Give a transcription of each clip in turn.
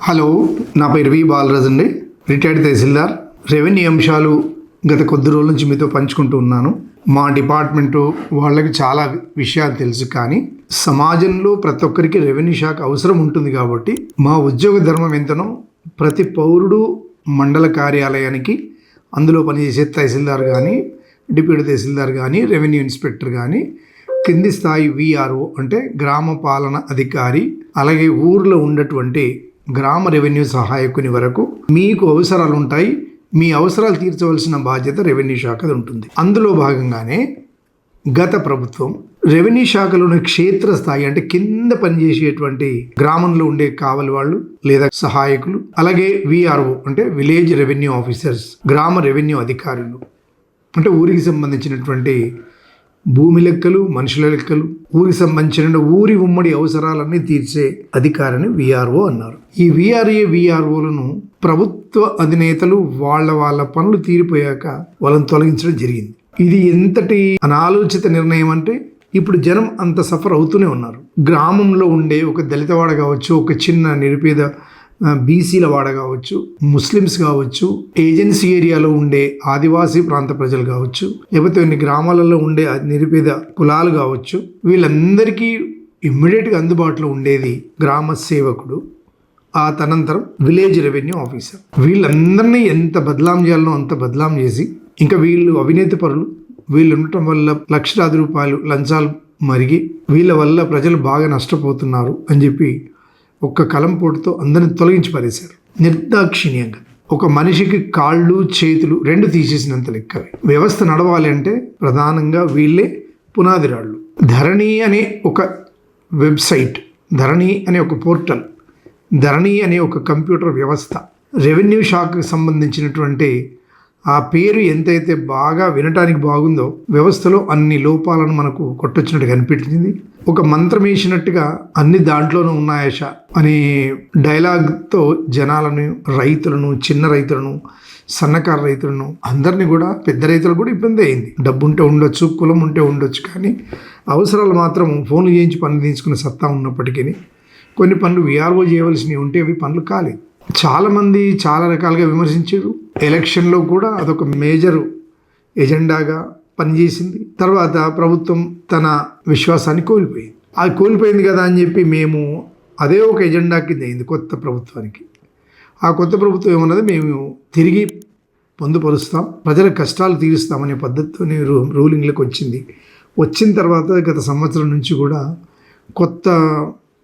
Hello నా పేరు వి బాలరాజ్ అండి. రిటైర్డ్ తహసీల్దార్. రెవెన్యూ అంశాలు గత కొద్ది రోజుల నుంచి మీతో పంచుకుంటూ ఉన్నాను. మా డిపార్ట్మెంటు వాళ్ళకి చాలా విషయాలు తెలుసు కానీ సమాజంలో ప్రతి ఒక్కరికి రెవెన్యూ శాఖ అవసరం ఉంటుంది కాబట్టి మా ఉద్యోగ ధర్మం ఎంతనో ప్రతి పౌరుడు మండల కార్యాలయానికి అందులో పనిచేసే తహసీల్దార్ కానీ డిప్యూటీ తహసీల్దార్ కానీ రెవెన్యూ ఇన్స్పెక్టర్ కానీ కింది స్థాయి విఆర్ఓ అంటే గ్రామ పాలన అధికారి అలాగే ఊర్లో ఉన్నటువంటి గ్రామ రెవెన్యూ సహాయకుని వరకు మీకు అవసరాలు ఉంటాయి మీ అవసరాలు తీర్చవలసిన బాధ్యత రెవెన్యూ శాఖది ఉంటుంది. అందులో భాగంగానే గత ప్రభుత్వం రెవెన్యూ శాఖలోని క్షేత్ర స్థాయి అంటే కింద పనిచేసేటువంటి గ్రామంలో ఉండే కావలి వాళ్ళు లేదా సహాయకులు అలాగే విఆర్ఓ అంటే విలేజ్ రెవెన్యూ ఆఫీసర్స్ గ్రామ రెవెన్యూ అధికారులు అంటే ఊరికి సంబంధించినటువంటి భూమి లెక్కలు మనుషుల లెక్కలు ఊరికి సంబంధించిన ఊరి ఉమ్మడి అవసరాలన్నీ తీర్చే అధికారిని విఆర్ఓ అన్నారు. ఈ విఆర్ఏ విఆర్ఓలను ప్రభుత్వ అధినేతలు వాళ్ళ వాళ్ళ పనులు తీరిపోయాక వాళ్ళని తొలగించడం జరిగింది. ఇది ఎంతటి అనాలోచిత నిర్ణయం అంటే ఇప్పుడు జనం అంత సఫర్ అవుతూనే ఉన్నారు. గ్రామంలో ఉండే ఒక దళితవాడ కావచ్చు ఒక చిన్న నిరుపేద బీసీల వాడ కావచ్చు ముస్లిమ్స్ కావచ్చు ఏజెన్సీ ఏరియాలో ఉండే ఆదివాసీ ప్రాంత ప్రజలు కావచ్చు లేకపోతే కొన్ని గ్రామాలలో ఉండే నిరుపేద కులాలు కావచ్చు వీళ్ళందరికీ ఇమ్మీడియట్గా అందుబాటులో ఉండేది గ్రామ సేవకుడు ఆ తనంతరం విలేజ్ రెవెన్యూ ఆఫీసర్. వీళ్ళందరినీ ఎంత బదలాం చేయాలనో అంత బదలాం చేసి ఇంకా వీళ్ళు అవినీతి పరులు వీళ్ళు ఉండటం వల్ల లక్షలాది రూపాయలు లంచాలు మరిగి వీళ్ళ వల్ల ప్రజలు బాగా నష్టపోతున్నారు అని చెప్పి ఒక్క కలంపోటుతో అందరిని తొలగించి పారేశారు. నిర్దాక్షిణ్యంగా ఒక మనిషికి కాళ్ళు చేతులు రెండు తీసేసినంత లెక్క వ్యవస్థ నడవాలి అంటే ప్రధానంగా వీళ్ళే పునాది రాళ్ళు ధరణి అనే ఒక వెబ్సైట్ ధరణి అనే ఒక పోర్టల్ ధరణి అనే ఒక కంప్యూటర్ వ్యవస్థ రెవెన్యూ శాఖకు సంబంధించినటువంటి ఆ పేరు ఎంతైతే బాగా వినటానికి బాగుందో వ్యవస్థలో అన్ని లోపాలను మనకు కొట్టొచ్చినట్టు కనిపించింది. ఒక మంత్రం వేసినట్టుగా అన్ని దాంట్లోనూ ఉన్నాయశ అనే డైలాగ్తో జనాలను రైతులను చిన్న రైతులను సన్నకారు రైతులను అందరినీ కూడా పెద్ద రైతులు కూడా ఇబ్బంది అయింది. డబ్బు ఉంటే ఉండొచ్చు కులం ఉంటే ఉండొచ్చు కానీ అవసరాలు మాత్రం ఫోన్లు చేయించి పనులు తీసుకునే సత్తా ఉన్నప్పటికీ కొన్ని పనులు విఆర్ఓ చేయవలసినవి ఉంటే అవి పనులు కాలేదు. చాలామంది చాలా రకాలుగా విమర్శించారు. ఎలక్షన్లో కూడా అదొక మేజర్ ఎజెండాగా పనిచేసింది. తర్వాత ప్రభుత్వం తన విశ్వాసాన్ని కోల్పోయింది. అది కోల్పోయింది కదా అని చెప్పి మేము అదే ఒక ఎజెండా కింద అయింది కొత్త ప్రభుత్వానికి. ఆ కొత్త ప్రభుత్వం ఏమన్నది మేము తిరిగి పొందుపరుస్తాం. ప్రజల కష్టాలు తీరుస్తామనే పద్ధతితో రూ రూలింగ్లోకి వచ్చింది. వచ్చిన తర్వాత గత సంవత్సరం నుంచి కూడా కొత్త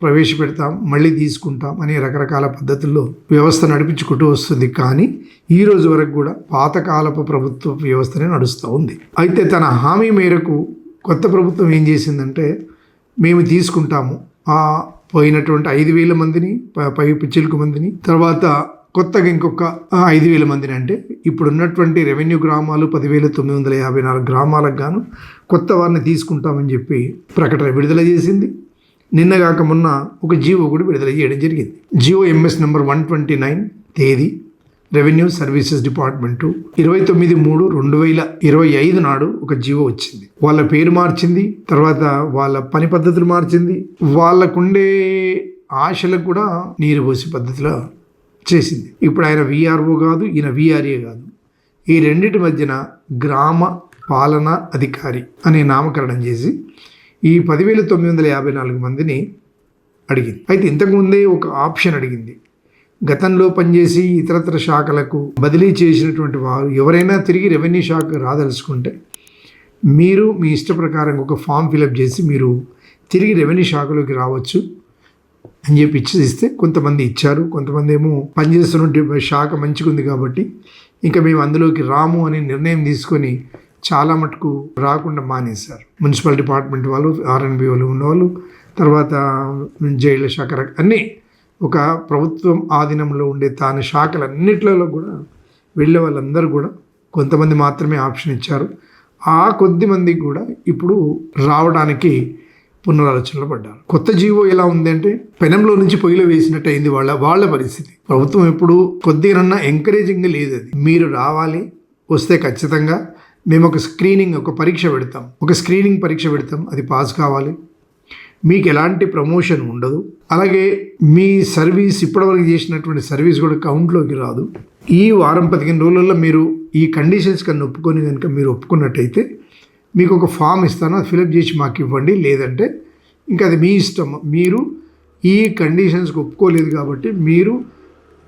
ప్రవేశపెడతాం మళ్ళీ తీసుకుంటాం అనే రకరకాల పద్ధతుల్లో వ్యవస్థ నడిపించుకుంటూ వస్తుంది. కానీ ఈ రోజు వరకు కూడా పాతకాలపు ప్రభుత్వ వ్యవస్థనే నడుస్తూ ఉంది. అయితే తన హామీ మేరకు కొత్త ప్రభుత్వం ఏం చేసిందంటే మేము తీసుకుంటాము. ఆ పోయినటువంటి ఐదు వేల మందిని ప- పై పిచ్చిలకు మందిని తర్వాత కొత్తగా ఇంకొక ఐదు వేల మందిని అంటే ఇప్పుడు ఉన్నటువంటి రెవెన్యూ గ్రామాలు పదివేల తొమ్మిది వందల యాభై నాలుగు గ్రామాలకు గాను కొత్త వారిని తీసుకుంటామని చెప్పి ప్రకటన విడుదల చేసింది. నిన్నగాక మొన్న ఒక జీవో కూడా విడుదల చేయడం జరిగింది. GO MS number one twenty nine తేదీ రెవెన్యూ సర్వీసెస్ డిపార్ట్మెంటు ఇరవై తొమ్మిది మూడు రెండు వేల ఇరవై ఐదు నాడు ఒక జీవో వచ్చింది. వాళ్ళ పేరు మార్చింది తర్వాత వాళ్ళ పని పద్ధతులు మార్చింది. వాళ్ళకుండే ఆశలకు కూడా నీరు పోసే పద్ధతిలో చేసింది. ఇప్పుడు ఆయన విఆర్ఓ కాదు ఈయన విఆర్ఏ కాదు. ఈ రెండిటి మధ్యన గ్రామ పాలన అధికారి అనే నామకరణం చేసి ఈ పదివేల తొమ్మిది వందల యాభై నాలుగు మందిని అడిగింది. అయితే ఇంతకుముందే ఒక ఆప్షన్ అడిగింది. గతంలో పనిచేసి ఇతరత్ర శాఖలకు బదిలీ చేసినటువంటి వారు ఎవరైనా తిరిగి రెవెన్యూ శాఖ రాదలుచుకుంటే మీరు మీ ఇష్ట ప్రకారం ఒక ఫామ్ ఫిలప్ చేసి మీరు తిరిగి రెవెన్యూ శాఖలోకి రావచ్చు అని చెప్పి ఇచ్చి ఇస్తే కొంతమంది ఇచ్చారు. కొంతమంది ఏమో పనిచేస్తున్న శాఖ మంచిగా ఉంది కాబట్టి ఇంకా మేము అందులోకి రాము అనే నిర్ణయం తీసుకొని చాలా మటుకు రాకుండా మానేశారు. మున్సిపల్ డిపార్ట్మెంట్ వాళ్ళు ఆర్ఎన్బి వాళ్ళు ఉన్నవాళ్ళు తర్వాత జైళ్ళ శాఖ అన్నీ ఒక ప్రభుత్వం ఆధీనంలో ఉండే తాను శాఖలన్నిట్లలో కూడా వెళ్ళే వాళ్ళందరూ కూడా కొంతమంది మాత్రమే ఆప్షన్ ఇచ్చారు. ఆ కొద్ది మంది కూడా ఇప్పుడు రావడానికి పునరాలోచనలు పడ్డారు. కొత్త జీవో ఎలా ఉంది అంటే పెనంలో నుంచి పొయ్యిలో వేసినట్టు అయింది వాళ్ళ వాళ్ళ పరిస్థితి. ప్రభుత్వం ఎప్పుడు కొద్దిగానన్నా ఎంకరేజింగ్ లేదు అది. మీరు రావాలి వస్తే ఖచ్చితంగా మేము ఒక స్క్రీనింగ్ ఒక పరీక్ష పెడతాం. ఒక స్క్రీనింగ్ పరీక్ష పెడతాం. అది పాస్ కావాలి. మీకు ఎలాంటి ప్రమోషన్ ఉండదు. అలాగే మీ సర్వీస్ ఇప్పటివరకు చేసినటువంటి సర్వీస్ కూడా కౌంట్లోకి రాదు. ఈ వారం పదిహేను రోజులలో మీరు ఈ కండిషన్స్ కన్నా ఒప్పుకొని కనుక మీరు ఒప్పుకున్నట్టయితే మీకు ఒక ఫామ్ ఇస్తాను. అది ఫిలప్ చేసి మాకు ఇవ్వండి. లేదంటే ఇంకా అది మీ ఇష్టం మీరు ఈ కండిషన్స్కి ఒప్పుకోలేదు కాబట్టి మీరు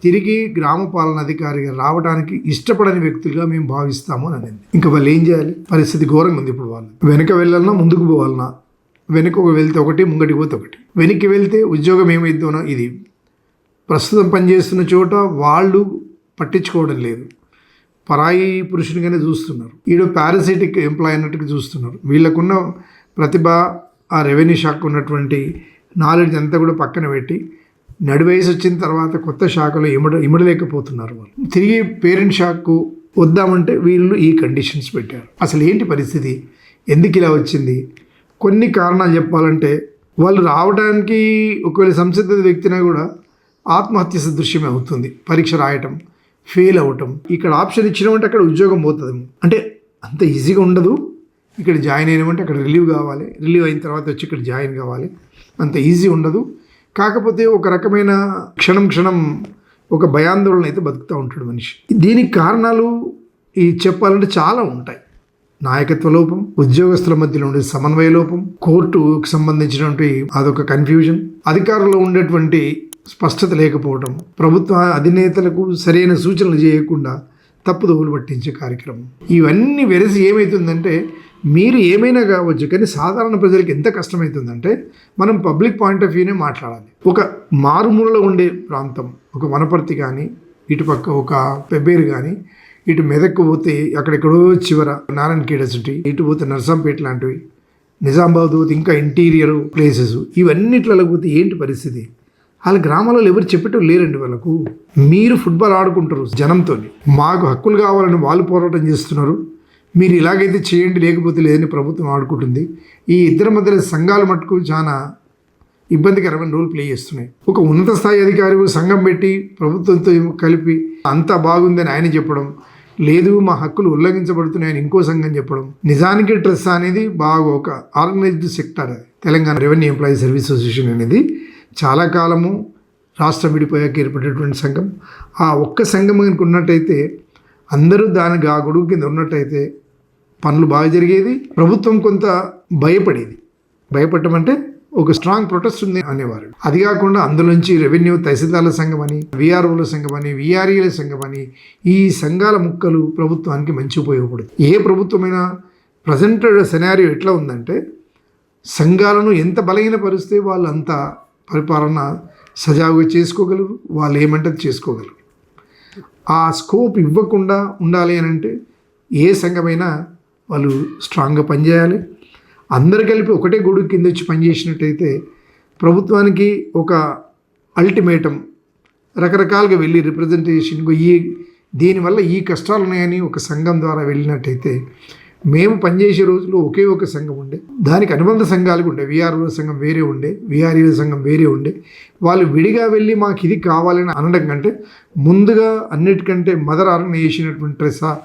తిరిగి గ్రామ పాలన అధికారిగా రావడానికి ఇష్టపడని వ్యక్తులుగా మేము భావిస్తాము అని అనింది. ఇంకా వాళ్ళు ఏం చేయాలి? పరిస్థితి ఘోరంగా ఉంది ఇప్పుడు వాళ్ళు. వెనక వెళ్ళాలన్నా ముందుకు పోవాలన్నా వెనక వెళ్తే ఒకటి ముంగటికి పోతే ఒకటి. వెనక్కి వెళ్తే ఉద్యోగం ఏమైద్దానో ఇది. ప్రస్తుతం పనిచేస్తున్న చోట వాళ్ళు పట్టించుకోవడం లేదు. పరాయి పురుషునిగానే చూస్తున్నారు. ఈడు పారాసిటిక్ ఎంప్లాయ్ అన్నట్టుగా చూస్తున్నారు. వీళ్ళకున్న ప్రతిభ ఆ రెవెన్యూ శాఖ ఉన్నటువంటి నాలెడ్జ్ అంతా కూడా పక్కన పెట్టి నడివయసు వచ్చిన తర్వాత కొత్త శాఖలో ఇమడ ఇమడలేకపోతున్నారు వాళ్ళు. తిరిగి పేరెంట్ షాక్కు వద్దామంటే వీళ్ళు ఈ కండిషన్స్ పెట్టారు. అసలు ఏంటి పరిస్థితి? ఎందుకు ఇలా వచ్చింది? కొన్ని కారణాలు చెప్పాలంటే వాళ్ళు రావడానికి ఒకవేళ సంసిద్ధ వ్యక్తినా కూడా ఆత్మహత్య సదృశ్యమే అవుతుంది. పరీక్ష రాయటం ఫెయిల్ అవ్వటం ఇక్కడ ఆప్షన్ ఇచ్చినామంటే అక్కడ ఉద్యోగం పోతుంది. అంటే అంత ఈజీగా ఉండదు. ఇక్కడ జాయిన్ అయినామంటే అక్కడ రిలీవ్ కావాలి. రిలీవ్ అయిన తర్వాత వచ్చి ఇక్కడ జాయిన్ కావాలి. అంత ఈజీ ఉండదు. కాకపోతే ఒక రకమైన క్షణం క్షణం ఒక భయాందోళన అయితే బతుకుతూ ఉంటాడు మనిషి. దీనికి కారణాలు ఈ చెప్పాలంటే చాలా ఉంటాయి. నాయకత్వ లోపం ఉద్యోగస్తుల మధ్యలో ఉండే సమన్వయ లోపం కోర్టుకు సంబంధించినటువంటి అదొక కన్ఫ్యూజన్ అధికారులు ఉండేటువంటి స్పష్టత లేకపోవడం ప్రభుత్వ అధినేతలకు సరైన సూచనలు చేయకుండా తప్పుదోవులు పట్టించే కార్యక్రమం. ఇవన్నీ వెరసి ఏమవుతుందంటే మీరు ఏమైనా కావచ్చు కానీ సాధారణ ప్రజలకు ఎంత కష్టమవుతుందంటే మనం పబ్లిక్ పాయింట్ ఆఫ్ వ్యూనే మాట్లాడాలి. ఒక మారుమూలలో ఉండే ప్రాంతం ఒక వనపర్తి కానీ ఇటుపక్క ఒక పెబ్బేరు కానీ ఇటు మెదక్కు పోతే అక్కడెక్కడో చివర నారాయణ కేడసిటీ ఇటు పోతే నర్సంపేట లాంటివి నిజామాబాద్ పోతే ఇంకా ఇంటీరియర్ ప్లేసెస్ ఇవన్నిట్లలో పోతే ఏంటి పరిస్థితి? వాళ్ళ గ్రామాలలో ఎవరు చెప్పటం లేరండి వాళ్ళకు. మీరు ఫుట్బాల్ ఆడుకుంటారు జనంతో మాకు హక్కులు కావాలని వాళ్ళు పోరాటం చేస్తున్నారు. మీరు ఇలాగైతే చేయండి లేకపోతే లేదని ప్రభుత్వం ఆడుకుంటుంది. ఈ ఇద్దరి మధ్యలో సంఘాలు మట్టుకు చాలా ఇబ్బందికరమైన రోల్ ప్లే చేస్తున్నాయి. ఒక ఉన్నత స్థాయి అధికారి సంఘం పెట్టి ప్రభుత్వంతో కలిపి అంతా బాగుందని ఆయన చెప్పడం లేదు మా హక్కులు ఉల్లంఘించబడుతున్నాయని ఇంకో సంఘం చెప్పడం నిజానికి ట్రస్ అనేది బాగా ఒక ఆర్గనైజ్డ్ సెక్టర్ అది. Telangana revenue employee service association అనేది చాలా కాలము రాష్ట్రం విడిపోయాక ఏర్పడేటువంటి సంఘం. ఆ ఒక్క సంఘం కనుక ఉన్నట్టయితే అందరూ దాని ఆ గొడుగు కింద ఉన్నట్టయితే పనులు బాగా జరిగేది ప్రభుత్వం కొంత భయపడేది. భయపడటం అంటే ఒక స్ట్రాంగ్ ప్రొటెస్ట్ ఉంది అనేవారు. అది కాకుండా అందులోంచి రెవెన్యూ తహసీల్దార్ల సంఘం అని విఆర్ఓల సంఘం అని విఆర్ఈల సంఘం అని ఈ సంఘాల ముక్కలు ప్రభుత్వానికి మంచి ఉపయోగపడదు. ఏ ప్రభుత్వమైనా ప్రజెంట్ సెనారియో ఎట్లా ఉందంటే సంఘాలను ఎంత బలహీనపరిస్తే వాళ్ళు అంత పరిపాలన సజావుగా చేసుకోగలరు వాళ్ళు ఏమంటే చేసుకోగలరు. ఆ స్కోప్ ఇవ్వకుండా ఉండాలి అని అంటే ఏ సంఘమైనా వాళ్ళు స్ట్రాంగ్గా పనిచేయాలి. అందరు కలిపి ఒకటే గొడుగు కింద వచ్చి పనిచేసినట్టయితే ప్రభుత్వానికి ఒక అల్టిమేటం రకరకాలుగా వెళ్ళి రిప్రజెంటేషన్ ఈ దీనివల్ల ఈ కష్టాలు ఉన్నాయని ఒక సంఘం ద్వారా వెళ్ళినట్టయితే మేము పనిచేసే రోజుల్లో ఒకే ఒక సంఘం ఉండే. దానికి అనుబంధ సంఘాలు ఉండే. విఆర్ఓ సంఘం వేరే ఉండే. విఆర్ఏ సంఘం వేరే ఉండే. వాళ్ళు విడిగా వెళ్ళి మాకు ఇది కావాలని అనడం కంటే ముందుగా అన్నిటికంటే mother organisation TRESA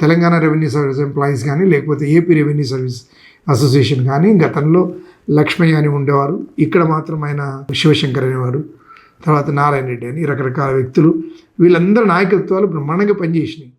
Telangana revenue service employees కానీ లేకపోతే ఏపీ రెవెన్యూ సర్వీస్ అసోసియేషన్ కానీ గతంలో లక్ష్మయ్య అని ఉండేవారు. ఇక్కడ మాత్రం ఆయన శివశంకర్ అనేవారు. తర్వాత నారాయణ రెడ్డి అని రకరకాల వ్యక్తులు. వీళ్ళందరి నాయకత్వాలు బ్రహ్మాండంగా పనిచేసినాయి.